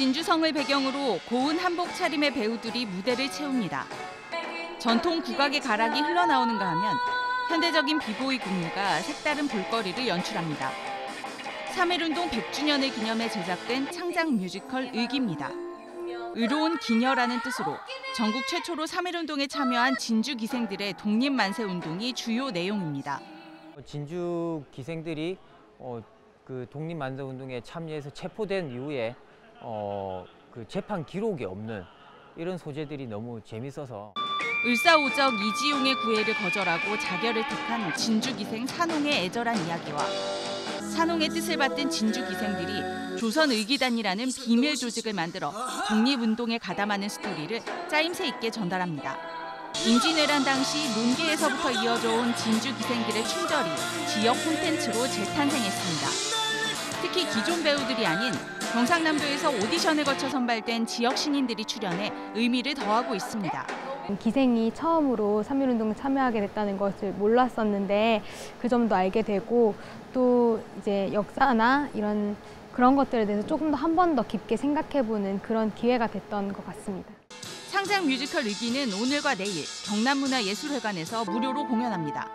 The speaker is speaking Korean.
진주성을 배경으로 고운 한복 차림의 배우들이 무대를 채웁니다. 전통 국악의 가락이 흘러나오는가 하면 현대적인 비보이 군무가 색다른 볼거리를 연출합니다. 3.1운동 100주년을 기념해 제작된 창작 뮤지컬 의기입니다. 의로운 기녀라는 뜻으로 전국 최초로 3.1운동에 참여한 진주 기생들의 독립만세 운동이 주요 내용입니다. 진주 기생들이 어, 그 독립만세 운동에 참여해서 체포된 이후에 어, 그 재판 기록이 없는 이런 소재들이 너무 재밌어서 을사오적 이지용의 구애를 거절하고 자결을 택한 진주 기생 산홍의 애절한 이야기와 산홍의 뜻을 받든 진주 기생들이 조선 의기단이라는 비밀 조직을 만들어 독립운동에 가담하는 스토리를 짜임새 있게 전달합니다. 임진왜란 당시 논계에서부터 이어져 온 진주 기생들의 충절이 지역 콘텐츠로 재탄생했습니다. 특히 기존 배우들이 아닌 경상남도에서 오디션을 거쳐 선발된 지역 신인들이 출연해 의미를 더하고 있습니다. 기생이 처음으로 3.1운동에 참여하게 됐다는 것을 몰랐었는데 그 점도 알게 되고 또 이제 역사나 이런 그런 것들에 대해서 조금 더 한 번 더 깊게 생각해보는 그런 기회가 됐던 것 같습니다. 창작 뮤지컬 의기는 오늘과 내일 경남문화예술회관에서 무료로 공연합니다.